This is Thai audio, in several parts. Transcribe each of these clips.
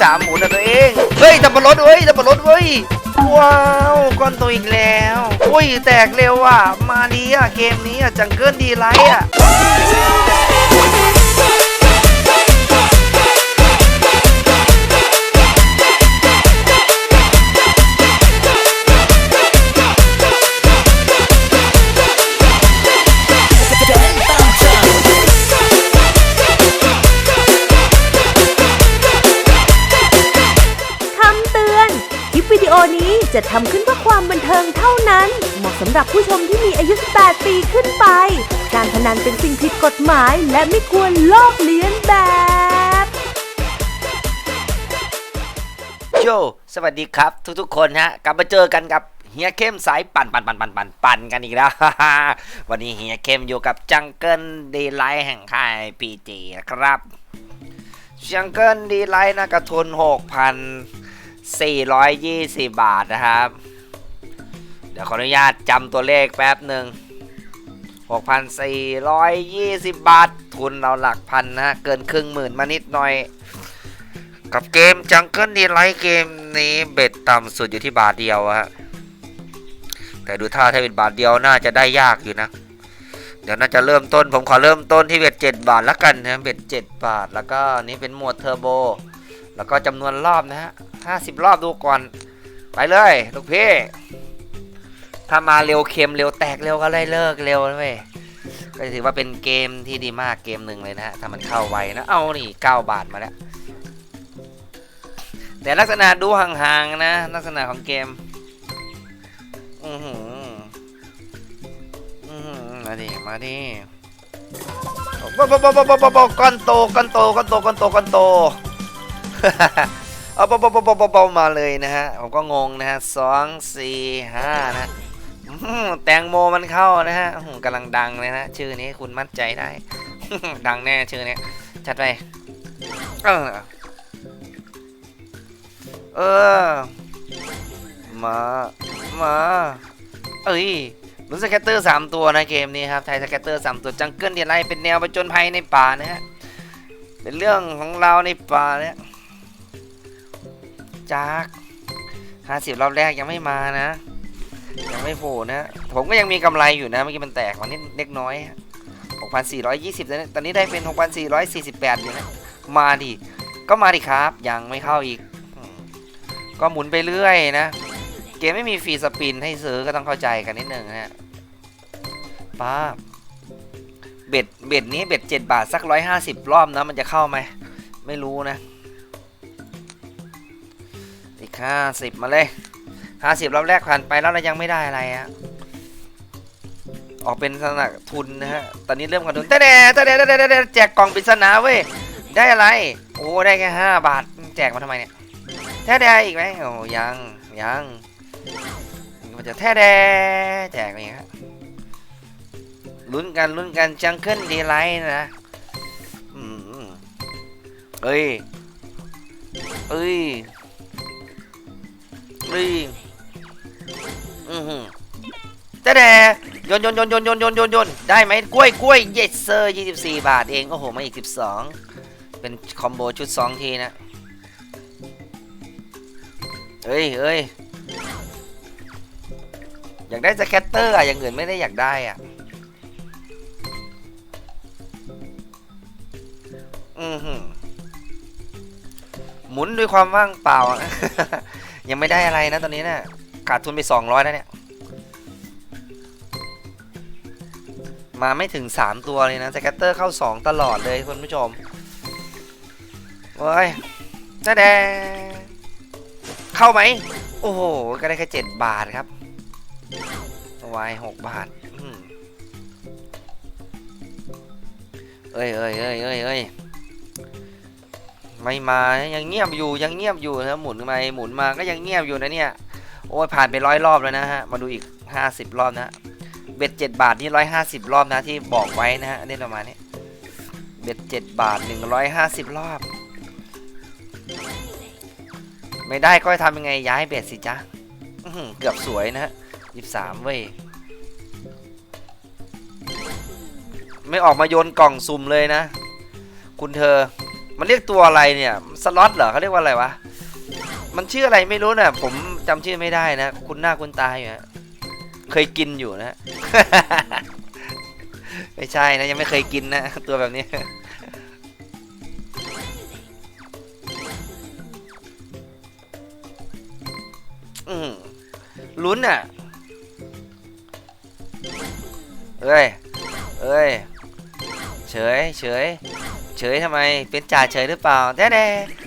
สามหมุนนะตัวเอง เฮ้ยดับเบิลรถเว้ยดับเบิลรถเว้ย ว้าวก้อนโตอีกแล้วอุ้ยแตกเร็วอะ มาดีอะเกมนี้อะจังเกิลดีไลท์อะ ลิปวิดีโอนี้จะทำขึ้นเพื่อความบันเทิงเท่านั้น เหมาะสำหรับผู้ชมที่มีอายุ 18 ปีขึ้นไป การพนันเป็นสิ่งผิดกฎหมาย และไม่ควรลอกเลียนแบบ โยสวัสดีครับทุกๆ คนฮะ กลับมาเจอกันกับเฮียเข้มสายปั่นปั่นปั่นปั่นปั่นปั่นกันอีกแล้ว วันนี้เฮียเข้มอยู่กับจังเกิลดีไลท์แห่งค่ายพีจีนะครับจังเกิลดีไลท์นะกระทุน 420 บาทนะครับ เดี๋ยวขออนุญาตจำตัวเลขแป๊บหนึ่ง6,420 บาท ทุนเราหลักพันนะ เกินครึ่งหมื่นมานิดหน่อย กับเกมจังเกิลดีไลท์เกมนี้เบ็ดต่ำสุดอยู่ที่บาทเดียวฮะ แต่ดูท่าถ้าเป็นบาทเดียวน่าจะได้ยากอยู่นะ เดี๋ยวน่าจะเริ่มต้น ผมขอเริ่มต้นที่เบ็ดเจ็ดบาทละกันนะ เบ็ดเจ็ดบาท แล้วก็นี่เป็นหมวดเทอร์โบ แล้วก็จำนวนรอบนะฮะ ห้าสิบรอบดูก่อน ไปเลยลูกพี่ถ้ามาเร็วเค็มเร็วแตกเร็วก็เลยเลิกเร็วเลยก็ถือว่าเป็นเกมที่ดีมากเกมหนึ่งเลยนะฮะถ้ามันเข้าไวนะเอานี่เก้าบาทมาแล้วแต่ลักษณะดูห่างๆนะ ลักษณะของเกม อือหืออือหือมาดิมาดิบบบบบบบก้อนโตก้อนโตก้อนโตก้อนโตก้อนโต เอาเบาๆมาเลยนะฮะ ผมก็งงนะฮะสองสี่ห้านะแตงโมมันเข้านะฮะกำลังดังเลยนะชื่อนี้คุณมั่นใจได้ ดังแน่ชื่อนี้จัดไป เออมา มา เอ้ยรู้สแคตเตอร์ 3 ตัวนะเกมนี้ครับ ไทยสแคตเตอร์ 3 ตัวจังเกิลเดียไลเป็นแนวประจนภัยในป่านะฮะ เป็นเรื่องของเราในป่าเนี่ย จากห้าสิบรอบแรกยังไม่มานะ ยังไม่โผล่นะ ผมก็ยังมีกำไรอยู่นะ เมื่อกี้มันแตกมานิดเล็กน้อยหกพันสี่ร้อยยี่สิบตอนนี้ได้เป็นหกพันสี่ร้อยสี่สิบแปดอยู่นะ มาดิ ก็มาดิครับ ยังไม่เข้าอีก ก็หมุนไปเรื่อยนะ เกมไม่มีฟรีสปินให้ซื้อก็ต้องเข้าใจกันนิดนึงนะป้าเบ็ด เบ็ดนี้เบ็ดเจ็ดบาทสักร้อยห้าสิบรอบนะ มันจะเข้าไหม ไม่รู้นะ ห้าสิบมาเลยห้าสิบรอบแรกผ่านไปแล้วเรายังไม่ได้อะไรอะออกเป็นสนักทุนนะฮะ ตอนนี้เริ่มกันทุนแต่แด่แต่แด่แต่แด่แต่แจกกล่องปริศนาเว้ย ได้อะไร โอ้ ได้แค่ห้าบาท แจกมาทำไมเนี่ย แท้แดอีกไหมโอ้ยัง ยังมันจะแท้แดแจกอะไรเงี้ยลุ้นกันลุ้นกันจังเกิลดีไลท์นะอืมเอ้ย เอ้ย เอ้ยอือหือแท้แดโยนโยนโยนโยนโยนโยนโยนโยนได้ไหมกล้วยกล้วยเยสเซอร์24บสี่บาทเอง โอ้โห มาอีก12เป็นคอมโบชุด2ทีนะเอ้ยเอ้ยอยากได้สแคตเตอร์อะอย่างอื่นไม่ได้อยากได้อะอือหือหมุนด้วยความว่างเปล่าอะ ยังไม่ได้อะไรนะตอนนี้นะ่ะขาดทุนไปสองร้อยแล้วเนี่ย มาไม่ถึงสามตัวเลยนะสแคตเตอร์เข้าสองตลอดเลยคุณผู้ชมโอ้ยจ้าแดงเข้าไหม โอ้โห ก็ได้แค่เจ็ดบาทครับวายหกบาทอืมเอ้ยเอ้ยเอ้ยเอ้ยเอ้ย ไม่มายังเงียบอยู่ยังเงียบอยู่นะหมุนไปหมุนมาก็ยังเงียบอยู่นะเนี่ยโอ้ยผ่านไปร้อยรอบแล้วนะฮะมาดูอีกห้าสิบรอบนะเบ็ดเจ็ดบาทนี่ร้อยห้าสิบรอบนะที่บอกไว้นะฮะนี่ประมาณนี้เบ็ดเจ็ดบาทหนึ่งร้อยห้าสิบรอบ ไม่ได้ก็ทำยังไงย้ายเบ็ดสิจ๊ะเกือบสวยนะฮะยี่สามเว้ยไม่ออกมาโยนกล่องสุ่มเลยนะ คุณเธอ มันเรียกตัวอะไรเนี่ย สล็อตเหรอเขาเรียกว่าอะไรวะ มันชื่ออะไรไม่รู้นะผมจำชื่อไม่ได้นะ คุณหน้าคุณตาอยู่ฮะเคยกินอยู่นะ ไม่ใช่นะ ยังไม่เคยกินนะ ตัวแบบนี้อืมลุ้นอะเอ้ยเอ้ยเฉยเฉย เฉยทำไม เป็นจ่าเฉยหรือเปล่าแท้แด่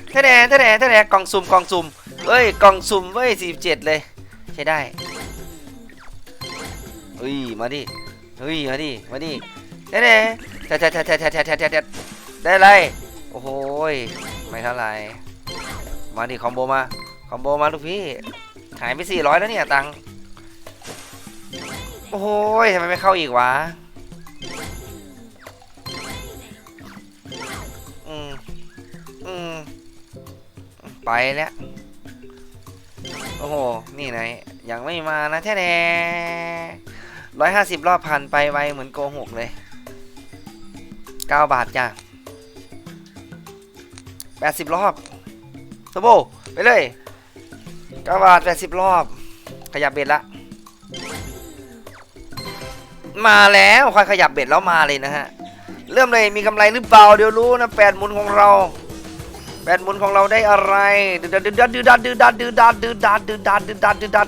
แท้แด่แท้แด่แท้แด่กล่องสุ่มกล่องสุ่มเอ้ยกล่องสุ่มเว้ยสี่เจ็ดเลย ใช้ได้เฮ้ยมาดิเฮ้ยมาดิมาดิแท้แด่แท้แท้แท้แท้แท้แท้แท้แท้ได้เลยโอ้โหไม่เท่าไหร่มาดิคอมโบมาคอมโบมาลูกพี่หายไปสี่ร้อยแล้วเนี่ยตังโอ้โหทำไมไม่เข้าอีกวะ ไปแล้ว โอ้โห นี่ไหนยังไม่มานะแท้แน่ร้อยห้าสิบรอบผ่านไปไวเหมือนโกหกเลยเก้าบาทจ้ะแปดสิบรอบสโบไปเลยเก้าบาทแปดสิบรอบ ขยับเบ็ดละ มาแล้วค่อยขยับเบ็ดแล้วมาเลยนะฮะ เริ่มเลยมีกำไรหรือเปล่าเดี๋ยวรู้นะแปดหมุนของเรา แปดหมุนของเราได้อะไรดืดดัดดืดดัดดืดดัดดืดดืดดืดดืดดืดดืดด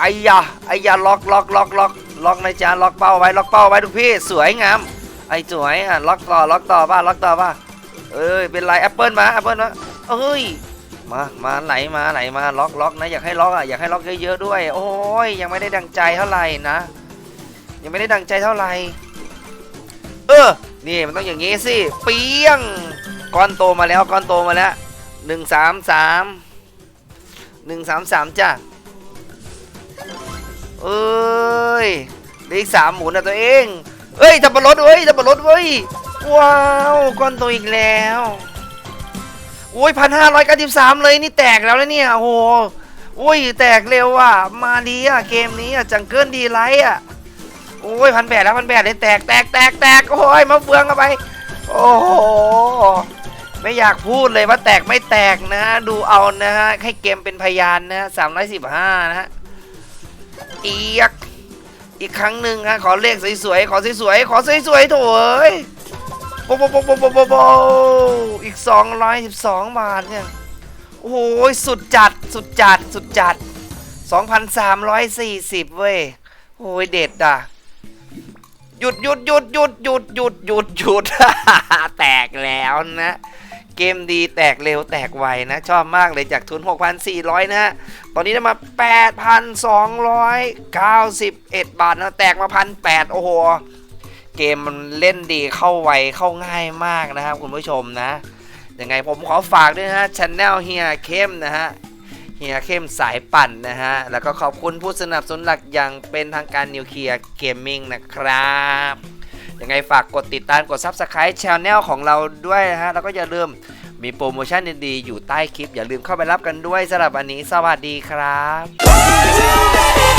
ไอ้ยาไอ้ยาล็อกล็อกล็อกล็อกล็อกในจ๊ะล็อกเป้าไว้ล็อกเป้าไว้ทุกพี่สวยงามไอ้สวยอะล็อกต่อล็อกต่อป่ะล็อกต่อป่ะเอ้ยเป็นไรแอปเปิลมาแอปเปิลมาเอ้ยมามาไหลมาไหลมาล็อกล็อกนะอยากให้ล็อกอะอยากให้ล็อกเยอะๆด้วย โอ้ยยังไม่ได้ดังใจเท่าไหร่นะ ยังไม่ได้ดังใจเท่าไหร่เออนี่มันต้องอย่างงี้สิเปียง ก้อนโตมาแล้วก้อนโตมาแล้วหนึ่งสามสามหนึ่งสามสามจ้ะเอ้ยเลืออีกสามหมุนนะตัวเอง เอ้ยทับปะรดเว้ยทับปะรดเว้ยว้าวก้อนโตอีกแล้วโอ้ยพันห้าร้อยเก้าสิบสามเลยนี่แตกแล้วนะเนี่ยโอ้โหโอ้ยแตกเร็วอะมาดีอะเกมนี้อะจังเกิลดีไลท์อะโอ้ยพันแปดแล้วพันแปดเลยแตกแตกแตกแตกโอ้ยมาเฟืองเข้าไป โอ้โหไม่อยากพูดเลยว่าแตกไม่แตกนะฮะ ดูเอานะฮะ ให้เกมเป็นพยานนะฮะสามร้อยสิบห้านะฮะเอียกอีกครั้งหนึ่งฮะ ขอเลขสวยๆ ขอสวยๆ ขอสวยๆโถเอ้ยโบโบโบโบโบโบโบอีกสองร้อยสิบสองบาทเนี่ย โอ้โห สุดจัด สุดจัด สุดจัดสองพันสามร้อยสี่สิบเว้ยโอ้ยเด็ดอะ หยุดหยุดหยุดหยุดหยุดหยุดหยุดหยุด แตกแล้วนะ เกมดีแตกเร็วแตกไวนะ ชอบมากเลยจากทุน 6,400 นะฮะตอนนี้ได้มา 8,291 บาทนะ แตกมาพันแโอ้โห เกมมันเล่นดีเข้าไวเข้าง่ายมากนะครับคุณผู้ชมนะยังไงผมขอฝากด้วยนะฮะช anel เฮียเข้มนะฮะ เฮียเข้มสายปั่นนะฮะ แล้วก็ขอบคุณผู้สนับสนุนหลักอย่างเป็นทางการนิวเคลียร์เกมมิ่งนะครับยังไงฝากกดติดตามกด Subscribe Channel ของเราด้วยนะฮะ แล้วก็อย่าลืมมีโปรโมชั่นดีๆ อยู่ใต้คลิป อย่าลืมเข้าไปรับกันด้วยสำหรับวันนี้ สวัสดีครับ